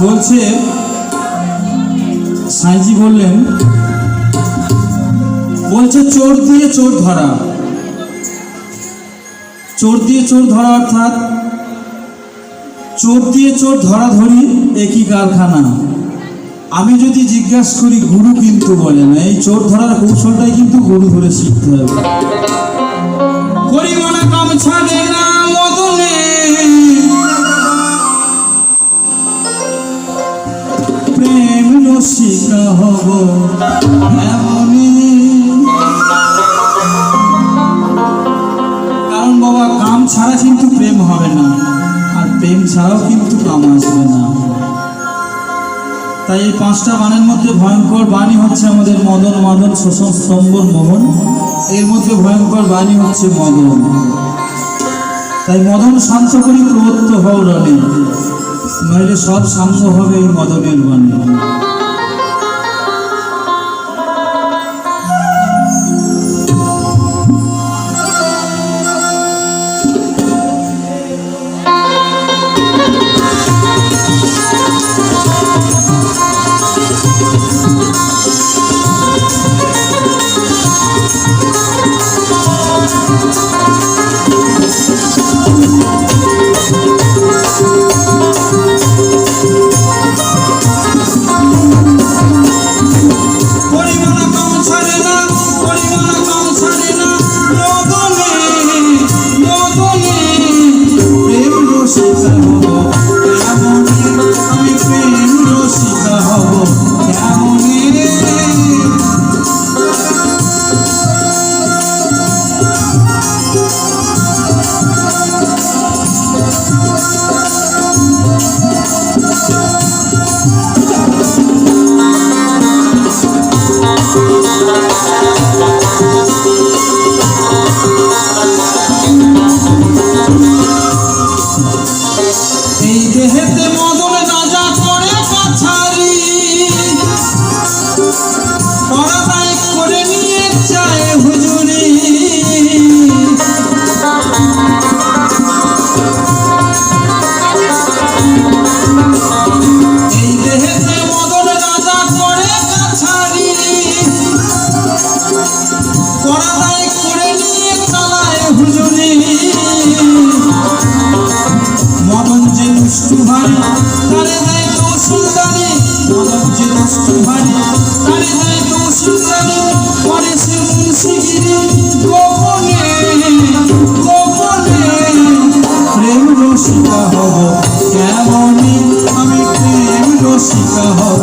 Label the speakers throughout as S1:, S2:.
S1: বলছে সাইজি বললেন বলছে চোর দিয়ে চোর ধরা। চোর দিয়ে চোর ধরা অর্থাৎ চোর দিয়ে চোর ধরা ধরি একই কারখানা। আমি যদি জিজ্ঞাসা করি, গুরু কিন্তু বলে না এই চোর ধরার কৌশলটাই কিন্তু গুরু ধরে শিখতে হবে। প্রেম হব কারণ বাবা, কাম ছাড়া কিন্তু প্রেম হবে না। প্রেম ছাড়াও কিন্তু কাম আসবে না। তাই এই পাঁচটা গানের মধ্যে ভয়ঙ্কর বাণী হচ্ছে আমাদের মদন মদন শোষণ স্তম্ভর মোহন। এর মধ্যে ভয়ঙ্কর বাণী হচ্ছে মদন। তাই মদন শান্ত করি প্রবত্ত হও রণে, নইলে সব শান্ত হবে এই মদনের বাণী। কেমনি আমি প্রেম রসিকা হব।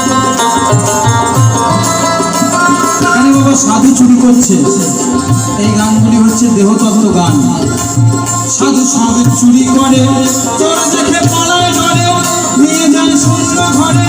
S1: সাধু চুরি করছে। এই গানগুলি হচ্ছে দেহতত্ত্ব গান। সাধু সাধু চুরি করে ধরে নিয়ে যায় শূন্য ঘরে।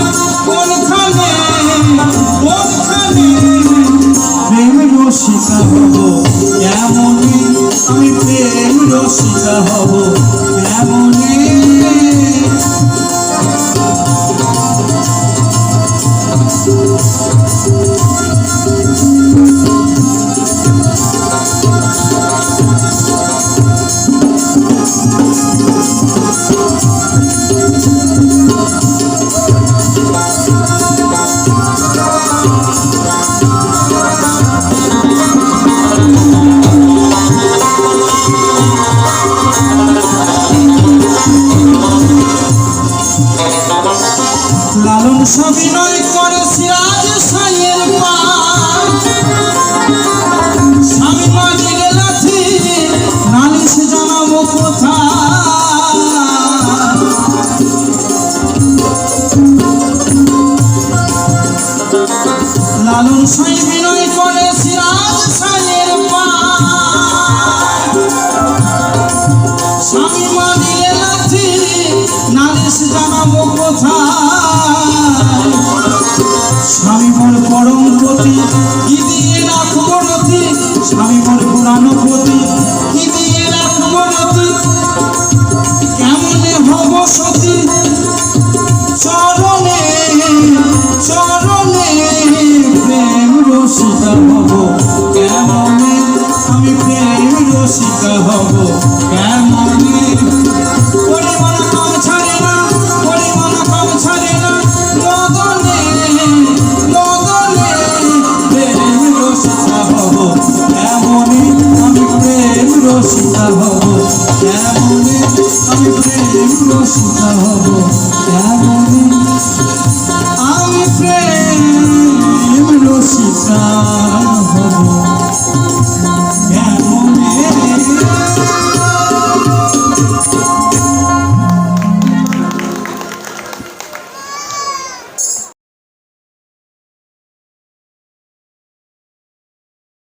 S1: লালন সাই বিনয় করে সিরাজ সাইয়ের পার। স্বামী মাঝিরে লাথি নালিশ জানাব কোথায়? স্বামী মোর পরম পতি, কি দিয়ে রাখব রতি স্বামী মোর পুরানো পতি, কি দিয়ে রাখব রতি কেমনে হব সতী? হব কেমনে আমি প্রেম রসিকা হব কেমনে আমি প্রেম রসিকা